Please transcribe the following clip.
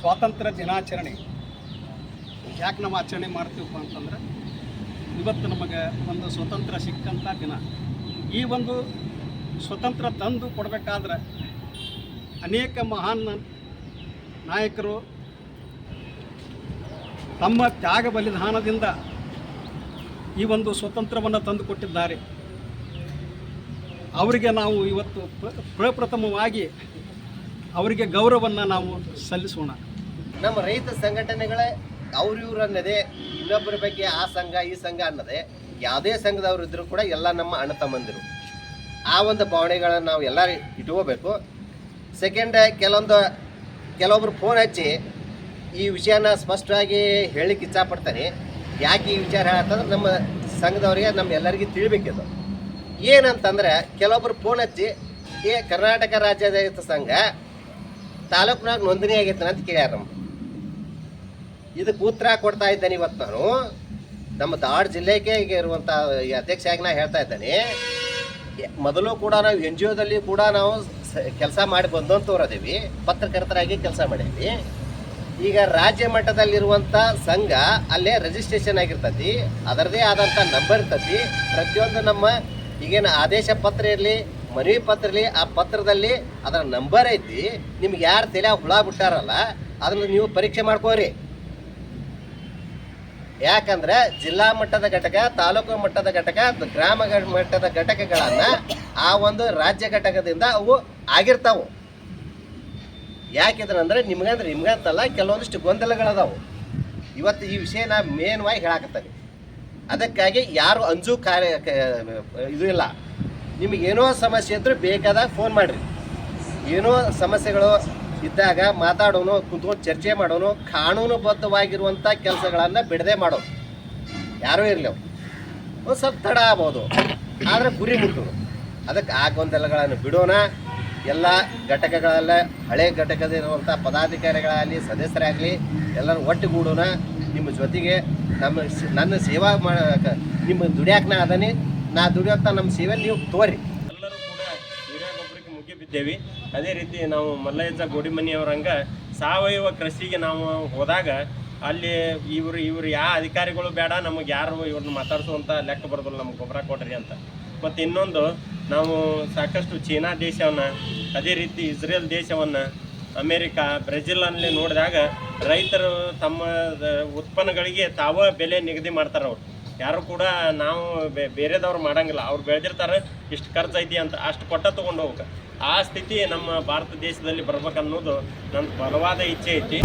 ಸ್ವಾತಂತ್ರ್ಯ ದಿನಾಚರಣೆ ಯಾಕೆ ನಾವು ಆಚರಣೆ ಮಾಡ್ತೀವಪ್ಪ ಅಂತಂದ್ರೆ, ಇವತ್ತು ನಮಗೆ ಒಂದು ಸ್ವತಂತ್ರ ಸಿಕ್ಕಂಥ ದಿನ. ಈ ಒಂದು ಸ್ವತಂತ್ರ ತಂದು ಕೊಡಬೇಕಾದ್ರೆ ಅನೇಕ ಮಹಾನ್ ನಾಯಕರು ತಮ್ಮ ತ್ಯಾಗ ಬಲಿದಾನದಿಂದ ಈ ಒಂದು ಸ್ವತಂತ್ರವನ್ನು ತಂದು ಕೊಟ್ಟಿದ್ದಾರೆ. ಅವರಿಗೆ ನಾವು ಇವತ್ತು ಪ್ರ- ಪ್ರಪ್ರಥಮವಾಗಿ ಅವರಿಗೆ ಗೌರವವನ್ನು ನಾವು ಸಲ್ಲಿಸೋಣ. ನಮ್ಮ ರೈತ ಸಂಘಟನೆಗಳೇ ಅವ್ರ ಇವ್ರು ಅನ್ನದೇ ಇನ್ನೊಬ್ಬರ ಬಗ್ಗೆ ಆ ಸಂಘ, ಈ ಸಂಘ ಅನ್ನದೆ ಯಾವುದೇ ಸಂಘದವ್ರು ಇದ್ದರೂ ಕೂಡ ಎಲ್ಲ ನಮ್ಮ ಅಣ್ಣ ತಮ್ಮಂದಿರು. ಆ ಒಂದು ಭಾವನೆಗಳನ್ನ ನಾವು ಎಲ್ಲ ಇಟ್ಕೋಬೇಕು. ಸೆಕೆಂಡ್ ಕೆಲವೊಂದು, ಕೆಲವೊಬ್ರು ಫೋನ್ ಹಚ್ಚಿ ಈ ವಿಷಯನ ಸ್ಪಷ್ಟವಾಗಿ ಹೇಳಿಕ್ಕೆ ಇಚ್ಛಪಡ್ತಾನೆ ಯಾಕೆ ಈ ವಿಚಾರ ಹೇಳತ್ತಂದ್ರೆ ನಮ್ಮ ಸಂಘದವರಿಗೆ ನಮ್ಮ ಎಲ್ಲರಿಗೂ ತಿಳಿಬೇಕಿದು ಏನಂತಂದ್ರೆ ಕೆಲವೊಬ್ರು ಫೋನ್ ಹಚ್ಚಿ, ಏ, ಕರ್ನಾಟಕ ರಾಜ್ಯ ಸಂಘ ತಾಲೂಕಿನಾಗ ನೋಂದಣಿ ಆಗೈತನ ಅಂತ ಕೇಳ್ಯಾರ ನಮ್ಮ ಇದಕ್ಕೆ ಉತ್ತರ ಕೊಡ್ತಾ ಇದ್ದಾನೆ ಇವತ್ತು ನಾನು. ನಮ್ಮ ದಾಡ್ ಜಿಲ್ಲೆಗೆ ಇರುವಂಥ ಅಧ್ಯಕ್ಷ ನಾ ಹೇಳ್ತಾ ಇದ್ದೇನೆ. ಮೊದಲು ಕೂಡ ನಾವು ಎನ್ ಜಿ ಒದಲ್ಲಿ ಕೂಡ ನಾವು ಕೆಲಸ ಮಾಡಿ ಬಂದಂಥವ್ರು ಅದೀವಿ ಪತ್ರಕರ್ತರಾಗಿ ಕೆಲಸ ಮಾಡೀವಿ ಈಗ ರಾಜ್ಯ ಮಟ್ಟದಲ್ಲಿರುವಂಥ ಸಂಘ ಅಲ್ಲೇ ರಿಜಿಸ್ಟ್ರೇಷನ್ ಆಗಿರ್ತತಿ. ಅದರದೇ ಆದಂಥ ನಂಬರ್ ಇರ್ತತಿ. ಪ್ರತಿಯೊಂದು ನಮ್ಮ ಈಗೇನು ಆದೇಶ ಪತ್ರ ಇರಲಿ ಮನವಿ ಪತ್ರಲಿ ಆ ಪತ್ರದಲ್ಲಿ ಅದರ ನಂಬರ್ ಐತಿ, ನಿಮ್ಗೆ ಯಾರು ತಲೆ ಹುಳ ಬಿಟ್ಟಾರಲ್ಲ, ಅದನ್ನು ನೀವು ಪರೀಕ್ಷೆ ಮಾಡ್ಕೋರಿ. ಯಾಕಂದ್ರೆ ಜಿಲ್ಲಾ ಮಟ್ಟದ ಘಟಕ, ತಾಲೂಕು ಮಟ್ಟದ ಘಟಕ ಗ್ರಾಮ ಮಟ್ಟದ ಘಟಕಗಳನ್ನ ಆ ಒಂದು ರಾಜ್ಯ ಘಟಕದಿಂದ ಅವು ಆಗಿರ್ತಾವು. ಯಾಕಿದ್ರಂದ್ರೆ ನಿಮ್ಗಂದ್ರೆ ನಿಮ್ಗಂತಲ್ಲ ಕೆಲವೊಂದಿಷ್ಟು ಗೊಂದಲಗಳದಾವು. ಇವತ್ತು ಈ ವಿಷಯ ನಾ ಮೇನ್ವಾಗಿ ಹೇಳಾಕತ್ತೀನಿ. ಅದಕ್ಕಾಗಿ ಯಾರು ಅಂಜು ಕಾರ್ಯ ಇದು ಇಲ್ಲ. ನಿಮ್ಗೆ ಏನೋ ಸಮಸ್ಯೆ ಇದ್ರೆ ಬೇಕಾದಾಗ ಫೋನ್ ಮಾಡಿರಿ. ಏನೋ ಸಮಸ್ಯೆಗಳು ಇದ್ದಾಗ ಮಾತಾಡೋನು, ಕುತ್ಕೊಂಡು ಚರ್ಚೆ ಮಾಡೋನು ಕಾನೂನುಬದ್ಧವಾಗಿರುವಂಥ ಕೆಲಸಗಳನ್ನು ಬಿಡದೆ ಮಾಡೋ ಯಾರೂ ಇರಲಿ ಒಂದು ಸ್ವಲ್ಪ ತಡ ಆಗ್ಬೋದು. ಆದರೆ ಗುರಿ ಮುಟ್ಟೋನು. ಅದಕ್ಕೆ ಆ ಗೊಂದಲಗಳನ್ನು ಬಿಡೋಣ. ಎಲ್ಲ ಘಟಕಗಳಲ್ಲ, ಹಳೆ ಘಟಕದಲ್ಲಿರುವಂಥ ಪದಾಧಿಕಾರಿಗಳಾಗಲಿ, ಸದಸ್ಯರಾಗಲಿ, ಎಲ್ಲರೂ ಒಟ್ಟುಗೂಡೋಣ. ನಿಮ್ಮ ಜೊತೆಗೆ ನಮ್ಮ ನನ್ನ ಸೇವಾ ಮಾಡ ನಿಮ್ಮ ದುಡಿಯಾಕೆ ನಾ ಅದನ್ನೇ ನಾ ದುಡಿಯಂತ ನಮ್ಮ ಸೇವೆ ನೀವು ತೋರಿ. ಎಲ್ಲರೂ ಕೂಡ ಯೂರಿಯಾ ಗೊಬ್ಬರಕ್ಕೆ ಮುಗಿ ಬಿದ್ದೇವಿ ಅದೇ ರೀತಿ ನಾವು ಮಲ್ಲಯ್ಯ ಗೋಡಿಮನಿಯವರಂಗ ಸಾವಯವ ಕೃಷಿಗೆ ನಾವು ಹೋದಾಗ ಅಲ್ಲಿ ಇವರು ಇವರು ಯಾವ ಅಧಿಕಾರಿಗಳು ಬೇಡ, ನಮಗೆ ಯಾರು ಇವ್ರನ್ನ ಮಾತಾಡಿಸುವಂಥ ಲೆಕ್ಕ ಬರೋದಿಲ್ಲ, ನಮ್ಗೆ ಗೊಬ್ಬರ ಕೊಡ್ರಿ ಅಂತ. ಮತ್ತು ಇನ್ನೊಂದು, ನಾವು ಸಾಕಷ್ಟು ಚೀನಾ ದೇಶವನ್ನು, ಅದೇ ರೀತಿ ಇಸ್ರೇಲ್ ದೇಶವನ್ನು, ಅಮೇರಿಕಾ ಬ್ರೆಜಿಲಲ್ಲಿ ನೋಡಿದಾಗ ರೈತರು ತಮ್ಮ ಉತ್ಪನ್ನಗಳಿಗೆ ತಾವ ಬೆಲೆ ನಿಗದಿ ಮಾಡ್ತಾರೆ ಅವ್ರು ಯಾರು ಕೂಡ ನಾವು ಬೇರೆದವ್ರು ಮಾಡಂಗಿಲ್ಲ. ಅವ್ರು ಬೆಳೆದಿರ್ತಾರೆ, ಇಷ್ಟು ಖರ್ಚು ಐತಿ ಅಂತ ಅಷ್ಟು ಕೊಟ್ಟ ತೊಗೊಂಡು ಹೋಗ್ಬೇಕು. ಆ ಸ್ಥಿತಿ ನಮ್ಮ ಭಾರತ ದೇಶದಲ್ಲಿ ಬರ್ಬೇಕನ್ನೋದು ನನ್ನ ಬಲವಾದ ಇಚ್ಛೆ ಐತಿ.